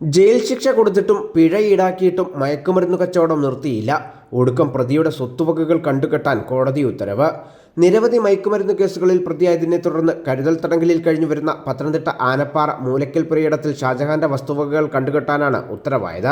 Jail ശിക്ഷ കൊടുത്തിട്ടും പിഴ ഈടാക്കിയിട്ടും മയക്കുമരുന്ന് കച്ചവടം നിർത്തിയില്ല. ഒടുക്കം പ്രതിയുടെ സ്വത്തുവകകൾ കണ്ടുകെട്ടാൻ കോടതി ഉത്തരവ്. നിരവധി മയക്കുമരുന്ന് കേസുകളിൽ പ്രതിയായതിനെ തുടർന്ന് കരുതൽ തടങ്കലിൽ കഴിഞ്ഞു വരുന്ന പത്തനംതിട്ട ആനപ്പാറ മൂലക്കൽ പുരയിടത്തിൽ ഷാജഹാന്റെ വസ്തുവകകൾ കണ്ടുകെട്ടാനാണ് ഉത്തരവായത്.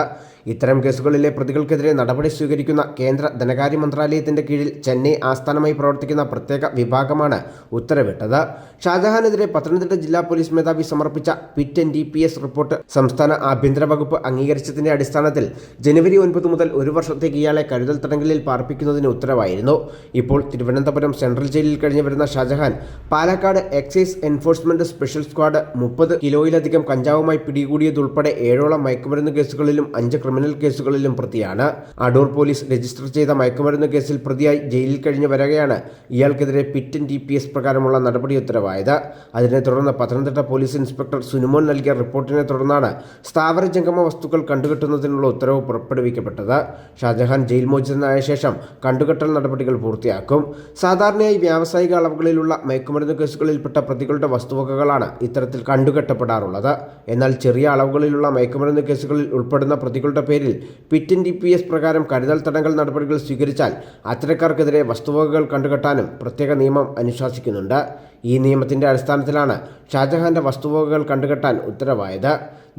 ഇത്തരം കേസുകളിലെ പ്രതികൾക്കെതിരെ നടപടി സ്വീകരിക്കുന്ന കേന്ദ്ര ധനകാര്യ മന്ത്രാലയത്തിന്റെ കീഴിൽ ചെന്നൈ ആസ്ഥാനമായി പ്രവർത്തിക്കുന്ന പ്രത്യേക വിഭാഗമാണ് ഉത്തരവിട്ടത്. ഷാജഹാനെതിരെ പത്തനംതിട്ട ജില്ലാ പോലീസ് മേധാവി സമർപ്പിച്ച PIT N D P S report സംസ്ഥാന ആഭ്യന്തര വകുപ്പ് അംഗീകരിച്ചതിന്റെ അടിസ്ഥാനത്തിൽ ജനുവരി ഒൻപത് മുതൽ ഒരു വർഷത്തേക്ക് ഇയാളെ കരുതൽ തടങ്കലിൽ പാർപ്പിക്കുന്നതിന് ഉത്തരവായിരുന്നു. ഇപ്പോൾ തിരുവനന്തപുരം സെൻട്രൽ ജയിലിൽ കഴിഞ്ഞു വരുന്ന Shajahan Palakkad excise enforcement special squad മുപ്പത് കിലോയിലധികം കഞ്ചാവുമായി പിടികൂടിയതുൾപ്പെടെ ഏഴോളം മയക്കുമരുന്ന് കേസുകളിലും അഞ്ച് ക്രിമിനൽ കേസുകളിലും പ്രതിയാണ്. അടൂർ പോലീസ് രജിസ്റ്റർ ചെയ്ത മയക്കുമരുന്ന് കേസിൽ പ്രതിയായി ജയിലിൽ കഴിഞ്ഞു വരികയാണ് ഇയാൾക്കെതിരെ പിറ്റ് ഡി പി എസ് പ്രകാരമുള്ള നടപടി ഉത്തരവായത്. അതിനെ തുടർന്ന് പത്തനംതിട്ട പോലീസ് ഇൻസ്പെക്ടർ സുനുമോൻ നൽകിയ റിപ്പോർട്ടിനെ തുടർന്നാണ് സ്ഥാവര ജംഗമ വസ്തുക്കൾ കണ്ടുകെട്ടുന്നതിനുള്ള ഉത്തരവ് പുറപ്പെടുവിക്കപ്പെട്ടത്. ഷാജഹാൻ ജയിൽ മോചിതനായ ശേഷം കണ്ടുകെട്ടൽ നടപടികൾ പൂർത്തിയാക്കും. സാധാരണയായി വ്യാവസായിക അളവുകളിലുള്ള മയക്കുമരുന്ന് കേസുകളിൽപ്പെട്ട പ്രതികളുടെ വസ്തുവകകളാണ് ഇത്തരത്തിൽ കണ്ടുകെട്ടപ്പെടാറുള്ളത്. എന്നാൽ ചെറിയ അളവുകളിലുള്ള മയക്കുമരുന്ന് കേസുകളിൽ ഉൾപ്പെടുന്ന പ്രതികളുടെ പേരിൽ പിറ്റിൻ ഡി പി എസ് പ്രകാരം കരുതൽ തടങ്കൽ നടപടികൾ സ്വീകരിച്ചാൽ അത്തരക്കാർക്കെതിരെ വസ്തുവകകൾ കണ്ടുകെട്ടാനും പ്രത്യേക നിയമം അനുശാസിക്കുന്നുണ്ട്. ഈ നിയമത്തിന്റെ അടിസ്ഥാനത്തിലാണ് ഷാജഹാന്റെ വസ്തുവകകൾ കണ്ടുകെട്ടാൻ ഉത്തരവായത്.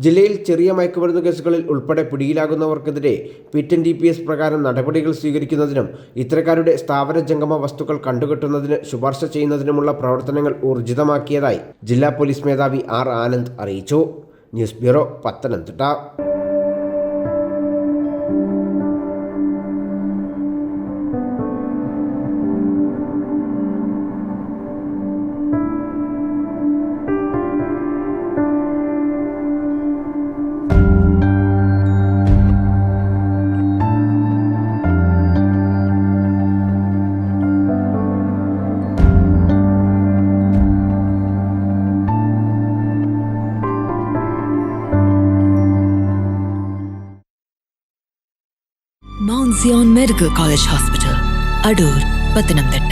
ജില്ലയിൽ ചെറിയ മയക്കുമരുന്ന് കേസുകളിൽ ഉൾപ്പെടെ പിടിയിലാകുന്നവർക്കെതിരെ PIT N D P S പ്രകാരം നടപടികൾ സ്വീകരിക്കുന്നതിനും ഇത്തരക്കാരുടെ സ്ഥാപന ജംഗമ വസ്തുക്കൾ കണ്ടുകെട്ടുന്നതിന് ശുപാർശ ചെയ്യുന്നതിനുമുള്ള പ്രവർത്തനങ്ങൾ ഊർജിതമാക്കിയതായി ജില്ലാ പോലീസ് മേധാവി ആർ ആനന്ദ് അറിയിച്ചു. News bureau Pathanamthitta. Mount Zion Medical College Hospital, Adur, Patanamthitta.